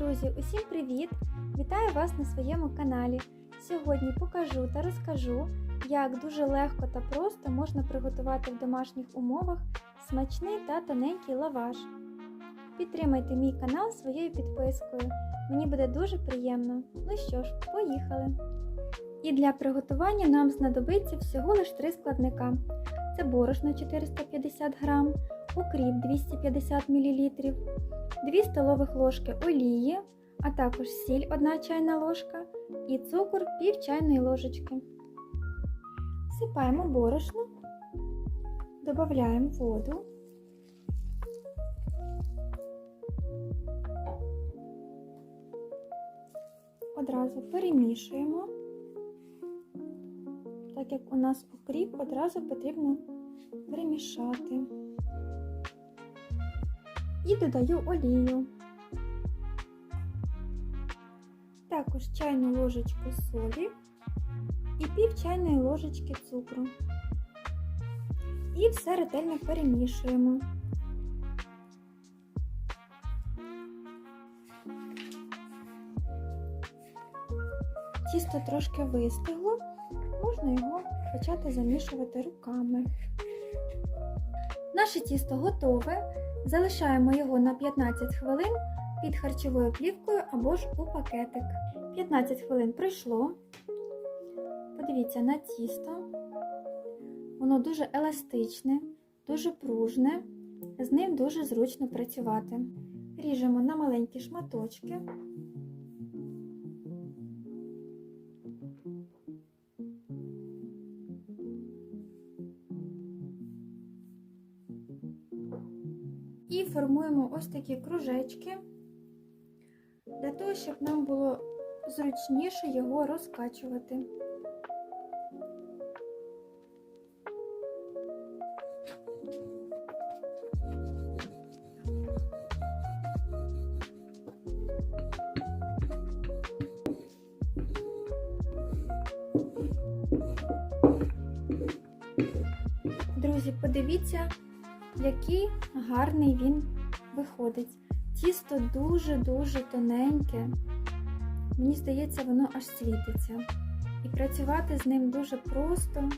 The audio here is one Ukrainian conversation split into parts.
Друзі, усім привіт! Вітаю вас на своєму каналі. Сьогодні покажу та розкажу, як дуже легко та просто можна приготувати в домашніх умовах смачний та тоненький лаваш. Підтримайте мій канал своєю підпискою. Мені буде дуже приємно. Ну що ж, поїхали! І для приготування нам знадобиться всього лише три складника: це борошно 450 г, укріп 250 мл, 2 столових ложки олії, а також сіль 1 чайна ложка і цукор пів чайної ложечки. Всипаємо борошно, додаємо воду. Одразу перемішуємо. Так як у нас окріп, одразу потрібно перемішати і додаю олію. Також чайну ложечку солі і пів чайної ложечки цукру. І все ретельно перемішуємо. Тісто трошки вистигло, можна його почати замішувати руками. Наше тісто готове. Залишаємо його на 15 хвилин під харчовою плівкою або ж у пакетик. 15 хвилин пройшло. Подивіться на тісто. Воно дуже еластичне, дуже пружне, з ним дуже зручно працювати. Ріжемо на маленькі шматочки. І формуємо ось такі кружечки, для того, щоб нам було зручніше його розкачувати. Друзі, подивіться, який гарний він виходить. Тісто дуже-дуже тоненьке. Мені здається, воно аж світиться. І працювати з ним дуже просто.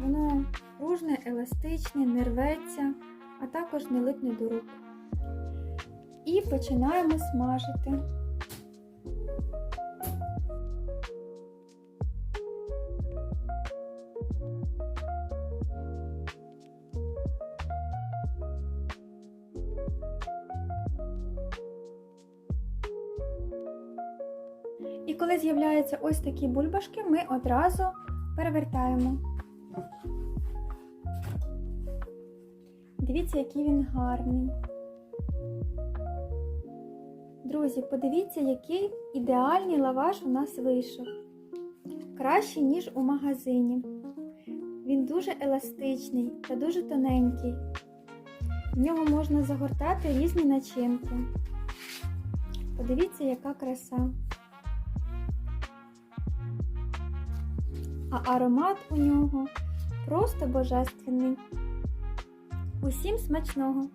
Воно пружне, еластичне, не рветься, а також не липне до рук. І починаємо смажити. І коли з'являються ось такі бульбашки, ми одразу перевертаємо. Дивіться, який він гарний. Друзі, подивіться, який ідеальний лаваш у нас вийшов. Кращий, ніж у магазині. Він дуже еластичний та дуже тоненький. В нього можна загортати різні начинки. Подивіться, яка краса. А аромат у нього просто божественний. Усім смачного!